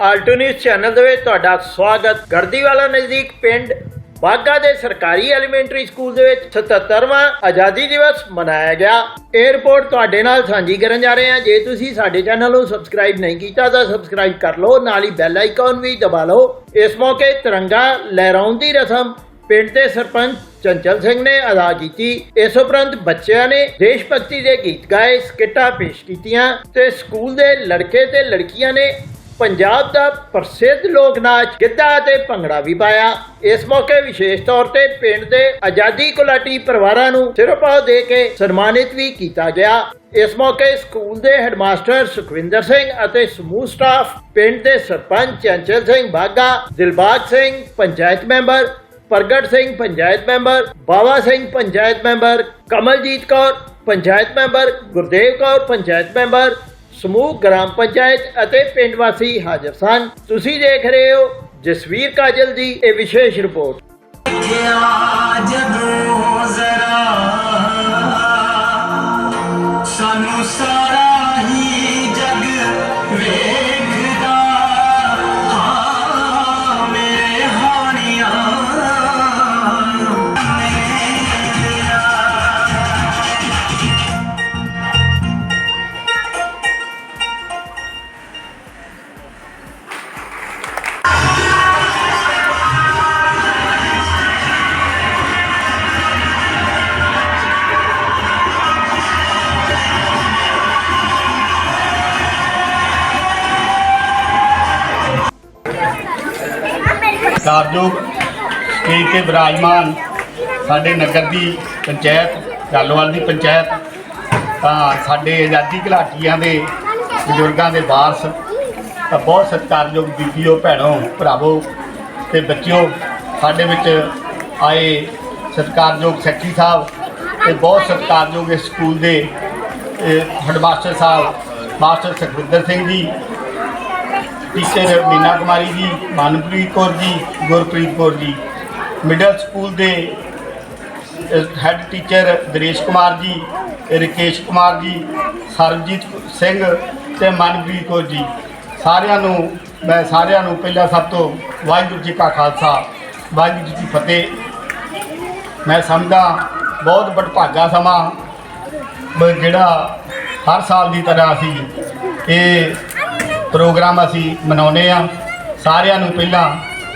Alto news channel ਦੇ ਵਿੱਚ ਤੁਹਾਡਾ ਸਵਾਗਤ। ਗੜਦੀਵਾਲਾ ਨਜ਼ਦੀਕ ਪਿੰਡ ਬਾਗਾ ਦੇ ਸਰਕਾਰੀ ਐਲੀਮੈਂਟਰੀ ਸਕੂਲ ਦੇ ਵਿੱਚ 77ਵਾਂ ਆਜ਼ਾਦੀ ਦਿਵਸ ਮਨਾਇਆ ਗਿਆ। ਇਹ ਤੁਹਾਡੇ ਨਾਲ ਸਾਂਝੀ ਕਰਨ ਜਾ ਰਹੇ ਹਾਂ। ਜੇ ਤੁਸੀਂ ਸਾਡੇ ਚੈਨਲ ਨੂੰ ਸਬਸਕ੍ਰਾਈਬ ਨਹੀਂ ਕੀਤਾ ਤਾਂ ਸਬਸਕ੍ਰਾਈਬ ਕਰ ਲਓ, ਨਾਲ ਹੀ ਬੈਲ ਆਈਕਨ ਵੀ ਦਬਾ ਲਓ। ਇਸ ਮੌਕੇ ਤਿਰੰਗਾ ਲਹਿਰਾਉਣ ਦੀ ਰਸਮ ਪਿੰਡ ਦੇ ਸਰਪੰਚ ਚੰਚਲ ਸਿੰਘ ਨੇ ਅਦਾ ਕੀਤੀ। ਇਸ ਉਪਰੰਤ ਬੱਚਿਆਂ ਨੇ ਦੇਸ਼ ਭਗਤੀ ਦੇ ਗੀਤ ਗਾਏ, ਸਕਿੱਟਾਂ ਪੇਸ਼ ਕੀਤੀਆਂ ਤੇ ਸਕੂਲ ਦੇ ਲੜਕੇ ਤੇ ਲੜਕੀਆਂ ਨੇ ਪੰਜਾਬ ਦਾ ਪ੍ਰਸਿੱਧ ਲੋਕ ਨਾਚ ਗਿੱਧਾ ਅਤੇ ਭੰਗੜਾ ਵੀ ਪਾਇਆ। ਇਸ ਮੌਕੇ ਵਿਸ਼ੇਸ਼ ਤੌਰ ਤੇ ਪਿੰਡ ਦੇ ਆਜ਼ਾਦੀ ਕੁਲਾਟੀ ਪਰਿਵਾਰਾਂ ਨੂੰ ਸਿਰਪਾਓ ਦੇ ਕੇ ਸਨਮਾਨਿਤ ਵੀ ਕੀਤਾ ਗਿਆ। ਇਸ ਮੌਕੇ ਸਕੂਲ ਦੇ ਹੈਡਮਾਸਟਰ ਸੁਖਵਿੰਦਰ ਸਿੰਘ ਅਤੇ ਸਮੂਹ ਸਟਾਫ, ਪਿੰਡ ਦੇ sarpanch Chanchal Singh Baga Dilbag Singh panchayat member, Pargat Singh panchayat member, Bawa Singh panchayat member, Kamaljit Kaur panchayat member, Gurdev Kaur panchayat member ਸਮੂਹ, ਗ੍ਰਾਮ ਪੰਚਾਇਤ ਅਤੇ ਪਿੰਡ ਵਾਸੀ ਹਾਜ਼ਰ ਸਨ। ਤੁਸੀਂ ਦੇਖ ਰਹੇ ਹੋ ਜਸਵੀਰ ਕਾਜਲ ਦੀ ਇਹ ਵਿਸ਼ੇਸ਼ ਰਿਪੋਰਟ। ਸਾਨੂੰ ਸਾਰਾ ਸਤਿਕਾਰਯੋਗ ਸਟੇਜ ਤੇ ਵਿਰਾਜਮਾਨ ਸਾਡੇ ਨਗਰ ਦੀ ਪੰਚਾਇਤ ਗੱਲਵਾਲ ਦੀ ਪੰਚਾਇਤ, ਤਾਂ ਸਾਡੇ ਆਜ਼ਾਦੀ ਘਲਾਟੀਆਂ ਦੇ ਬਜ਼ੁਰਗਾਂ ਦੇ ਵਾਰਸ, ਤਾਂ ਬਹੁਤ ਸਤਿਕਾਰਯੋਗ ਬੀਬੀਓ, ਭੈਣੋ, ਭਰਾਵੋ ਤੇ ਬੱਚਿਓ, ਸਾਡੇ ਵਿੱਚ ਆਏ ਸਤਿਕਾਰਯੋਗ ਸੈਕਟਰੀ ਸਾਹਿਬ ਤੇ ਬਹੁਤ ਸਤਿਕਾਰਯੋਗ ਇਸ ਸਕੂਲ ਦੇ ਹੈਡਮਾਸਟਰ ਸਾਹਿਬ, ਮਾਸਟਰ ਸੁਖਵਿੰਦਰ ਸਿੰਘ ਜੀ ਟੀਚਰ ਮੀਨਾ ਕੁਮਾਰੀ ਜੀ, ਮਨਪ੍ਰੀਤ ਕੌਰ ਜੀ, ਗੁਰਪ੍ਰੀਤ ਕੌਰ ਜੀ। ਮਿਡਲ ਸਕੂਲ ਦੇ ਹੈੱਡ ਟੀਚਰ ਦਰੇਸ਼ ਕੁਮਾਰ ਜੀ, ਰਕੇਸ਼ ਕੁਮਾਰ ਜੀ, ਸਰਬਜੀਤ ਸਿੰਘ ਤੇ ਮਨਪ੍ਰੀਤ ਕੌਰ ਜੀ। ਸਾਰਿਆਂ ਨੂੰ, ਮੈਂ ਸਾਰਿਆਂ ਨੂੰ ਪਹਿਲਾਂ ਸਭ ਤੋਂ ਵਾਹਿਗੁਰੂ ਜੀ ਕਾ ਖਾਲਸਾ, ਵਾਹਿਗੁਰੂ ਜੀ ਕੀ ਫਤਿਹ। ਮੈਂ ਸਮਝਦਾ, ਬਹੁਤ ਵਡਭਾਗਾ ਸਮਾਂ ਬ- ਜਿਹੜਾ ਹਰ ਸਾਲ ਦੀ ਤਰ੍ਹਾਂ ਅਸੀਂ ਇਹ ਪ੍ਰੋਗਰਾਮ ਅਸੀਂ ਮਨਾਉਂਦੇ ਆ ਸਾਰਿਆਂ ਨੂੰ ਪਹਿਲਾਂ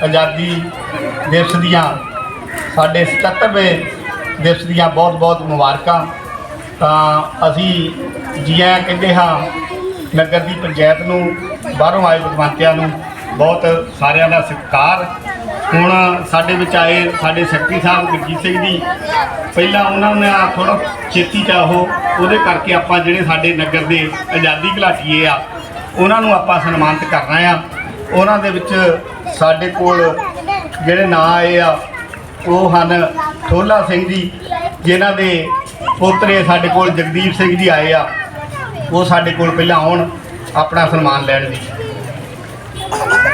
ਆਜ਼ਾਦੀ ਦਿਵਸ ਦੀਆਂ, ਸਾਡੇ 77ਵੇਂ ਦਿਵਸ ਦੀਆਂ ਬਹੁਤ-ਬਹੁਤ ਮੁਬਾਰਕਾਂ। ਤਾਂ ਅਸੀਂ ਜੀਆਂ ਕਹਿੰਦੇ ਹਾਂ, ਨਗਰ ਦੀ ਪੰਚਾਇਤ ਨੂੰ, ਬਾਹਰੋਂ ਆਏ ਵਿਦਵਾਨਿਆਂ ਨੂੰ ਬਹੁਤ ਸਾਰਿਆਂ ਦਾ ਸਤਿਕਾਰ। ਹੁਣ ਸਾਡੇ ਵਿੱਚ ਆਏ ਸਾਡੇ ਸੈਕਟਰੀ ਸਾਹਿਬ ਗੁਰਜੀਤ ਸਿੰਘ ਜੀ। ਪਹਿਲਾਂ ਉਹਨਾਂ ਨੇ ਥੋੜਾ ਛੇਤੀ ਚਾਹੋ ਉਹਦੇ ਕਰਕੇ ਆਪਾਂ ਜਿਹੜੇ ਸਾਡੇ ਨਗਰ ਦੇ ਆਜ਼ਾਦੀ ਘਲਾਟੀਏ ਆ ਉਹਨਾਂ ਨੂੰ ਆਪਾਂ ਸਨਮਾਨਿਤ ਕਰਨਾ ਆ। ਉਹਨਾਂ ਦੇ ਵਿੱਚ ਸਾਡੇ ਕੋਲ ਜਿਹੜੇ ਨਾਂ ਆਏ ਆ, ਉਹ ਹਨ ਠੋਲਾ ਸਿੰਘ ਜੀ, ਜਿਨ੍ਹਾਂ ਦੇ ਪੋਤਰੇ ਸਾਡੇ ਕੋਲ ਜਗਦੀਪ ਸਿੰਘ ਜੀ ਆਏ ਆ। ਉਹ ਸਾਡੇ ਕੋਲ ਪਹਿਲਾਂ ਆਉਣ, ਆਪਣਾ ਸਨਮਾਨ ਲੈਣ ਜੀ।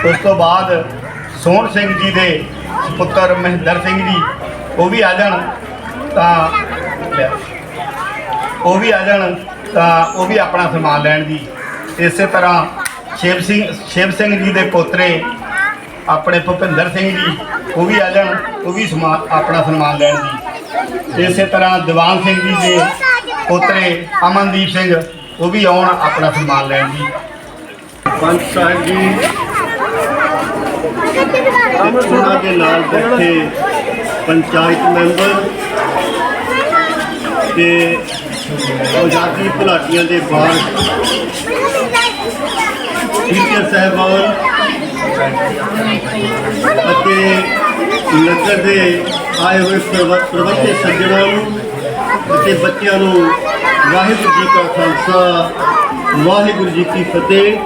ਉਸ ਤੋਂ ਬਾਅਦ ਸੋਹਣ ਸਿੰਘ ਜੀ ਦੇ ਪੁੱਤਰ ਮਹਿੰਦਰ ਸਿੰਘ ਜੀ, ਉਹ ਵੀ ਆ ਜਾਣ, ਤਾਂ ਉਹ ਵੀ ਆ ਜਾਣ, ਤਾਂ ਉਹ ਵੀ ਆਪਣਾ ਸਨਮਾਨ ਲੈਣ ਜੀ। ਇਸੇ ਤਰ੍ਹਾਂ ਸ਼ਿਵ ਸਿੰਘ ਸ਼ਿਵ ਸਿੰਘ ਜੀ ਦੇ ਪੋਤਰੇ, ਆਪਣੇ ਭੁਪਿੰਦਰ ਸਿੰਘ ਜੀ, ਉਹ ਵੀ ਆ ਜਾਣ, ਉਹ ਵੀ ਸਮਾਨ, ਆਪਣਾ ਸਨਮਾਨ ਲੈਣ ਜੀ। ਇਸੇ ਤਰ੍ਹਾਂ ਦੀਵਾਨ ਸਿੰਘ ਜੀ ਦੇ ਪੋਤਰੇ, ਅਮਨਦੀਪ ਸਿੰਘ, ਉਹ ਵੀ ਆਉਣ, ਆਪਣਾ ਸਨਮਾਨ ਲੈਣ ਜੀ। ਪੰਚ ਸਾਹਿਬ ਜੀ, ਉਹਨਾਂ ਦੇ ਨਾਲ ਬੈਠੇ ਪੰਚਾਇਤ ਮੈਂਬਰ ਤੇ ਆਜ਼ਾਦੀ ਭਲਾਟੀਆਂ ਦੇ ਬਾਹਰ ਟੀਚਰ ਸਾਹਿਬਾਨ ਅਤੇ ਨਗਰ ਦੇ ਆਏ ਹੋਏ ਪ੍ਰਵ- ਪ੍ਰਬੰਧਕ ਸੱਜਣਾਂ ਨੂੰ ਅਤੇ ਬੱਚਿਆਂ ਨੂੰ ਵਾਹਿਗੁਰੂ ਜੀ ਕਾ ਖਾਲਸਾ, ਵਾਹਿਗੁਰੂ ਜੀ ਕੀ ਫਤਿਹ।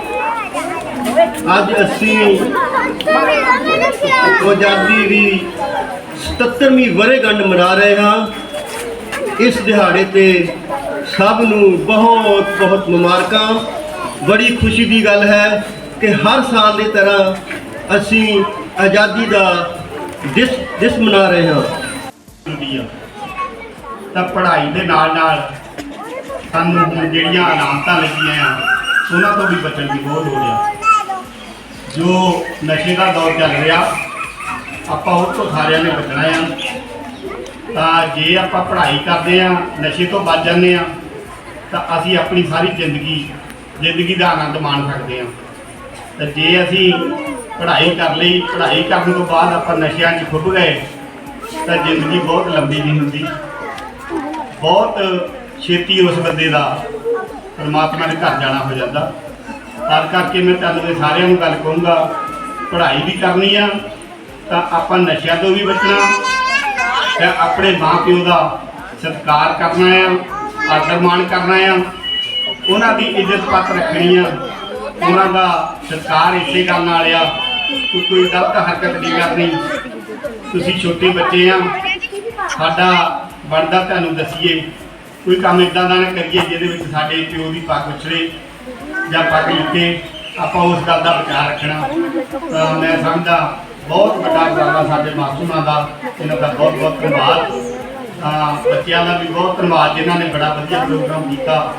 ਅੱਜ ਅਸੀਂ ਆਜ਼ਾਦੀ ਦੀ 77ਵੀਂ ਵਰ੍ਹੇਗੰਢ ਮਨਾ ਰਹੇ ਹਾਂ। ਇਸ ਦਿਹਾੜੇ ਤੇ ਸਭ ਨੂੰ ਬਹੁਤ ਬਹੁਤ ਮੁਬਾਰਕਾਂ। ਬੜੀ ਖੁਸ਼ੀ ਦੀ ਗੱਲ ਹੈ ਕਿ ਹਰ ਸਾਲ ਦੀ ਤਰ੍ਹਾਂ ਅਸੀਂ ਆਜ਼ਾਦੀ ਦਾ ਦਿਸ ਦਿਸ ਮਨਾ ਰਹੇ ਹਾਂ। ਤਾਂ ਪੜ੍ਹਾਈ ਦੇ ਨਾਲ ਨਾਲ ਸਾਨੂੰ ਹੁਣ ਜਿਹੜੀਆਂ ਅਲਾਮਤਾਂ ਲੱਗੀਆਂ ਆ, ਉਹਨਾਂ ਤੋਂ ਵੀ ਬਚਣ ਦੀ ਬਹੁਤ ਲੋੜ ਆ ਜੋ ਨਸ਼ੇ ਦਾ ਦੌਰ ਚੱਲ ਰਿਹਾ, ਆਪਾਂ ਉਹ ਤੋਂ ਸਾਰਿਆਂ ਨੇ ਬਚਣਾ ਆ। ਤਾਂ ਜੇ ਆਪਾਂ ਪੜ੍ਹਾਈ ਕਰਦੇ ਆ, ਨਸ਼ੇ ਤੋਂ ਬਚ ਜਾਂਦੇ ਆ, ਤਾਂ ਅਸੀਂ ਆਪਣੀ ਸਾਰੀ ਜ਼ਿੰਦਗੀ ਜ਼ਿੰਦਗੀ ਦਾ ਆਨੰਦ ਮਾਣ ਸਕਦੇ ਹਾਂ। ਤੇ ਜੇ ਅਸੀਂ ਪੜ੍ਹਾਈ ਕਰ ਲਈ, ਪੜ੍ਹਾਈ ਕਰਨ ਤੋਂ ਬਾਅਦ ਆਪਾਂ ਨਸ਼ਿਆਂ 'ਚ ਖੁੱਭ ਗਏ, ਤਾਂ ਜ਼ਿੰਦਗੀ ਬਹੁਤ ਲੰਬੀ ਨਹੀਂ ਹੁੰਦੀ। ਬਹੁਤ ਛੇਤੀ ਉਸ ਬੰਦੇ ਦਾ ਪਰਮਾਤਮਾ ਦੇ ਘਰ ਜਾਣਾ ਹੋ ਜਾਂਦਾ। ਤਾਂ ਕਰਕੇ ਮੈਂ ਤੁਹਾਨੂੰ ਇਹ ਸਾਰਿਆਂ ਨੂੰ ਗੱਲ ਕਹੂੰਗਾ, ਪੜ੍ਹਾਈ ਵੀ ਕਰਨੀ ਆ, ਤਾਂ ਆਪਾਂ ਨਸ਼ਿਆਂ ਤੋਂ ਵੀ ਬਚਣਾ, ਤੇ ਆਪਣੇ ਮਾਂ ਪਿਓ ਦਾ ਸਤਿਕਾਰ ਕਰਨਾ ਆ ਆਦਰ ਮਾਣ ਕਰਨਾ ਆ ਉਹਨਾਂ ਦੀ ਇੱਜ਼ਤ ਪੱਤ ਰੱਖਣੀ ਆ। ਉਹਨਾਂ ਦਾ ਸਰਕਾਰ ਇਸੇ ਗੱਲ ਨਾਲ ਆ ਕਿ ਕੋਈ ਗਲਤ ਹਰਕਤ ਨਹੀਂ ਕਰਨੀ। ਤੁਸੀਂ ਛੋਟੇ ਬੱਚੇ ਆ, ਸਾਡਾ ਬਣਦਾ ਤੁਹਾਨੂੰ ਦਸੀਏ। ਕੋਈ ਕੰਮ ਇਦਾਂ ਦਾ ਨਾ ਕਰੀਏ ਜਿਹਦੇ ਵਿੱਚ ਸਾਡੇ ਪਿਓ ਦੀ ਪੱਗ ਉਛਲੇ ਜਾਂ ਪੱਗ ਲਿੱਤੇ ਆਪਾਂ ਉਸ ਗੱਲ ਦਾ ਵਿਚਾਰ ਰੱਖਣਾ। ਤਾਂ ਮੈਂ ਸਮਝਦਾ, ਬਹੁਤ ਵੱਡਾ ਉਪਰਾਲਾ ਸਾਡੇ ਮਾਸੂਮਾਂ ਦਾ, ਇਹਨਾਂ ਦਾ ਬਹੁਤ ਬਹੁਤ ਧੰਨਵਾਦ। ਤਾਂ ਬੱਚਿਆਂ ਦਾ ਵੀ ਬਹੁਤ ਧੰਨਵਾਦ, ਜਿਨ੍ਹਾਂ ਨੇ ਬੜਾ ਵਧੀਆ ਪ੍ਰੋਗਰਾਮ ਕੀਤਾ।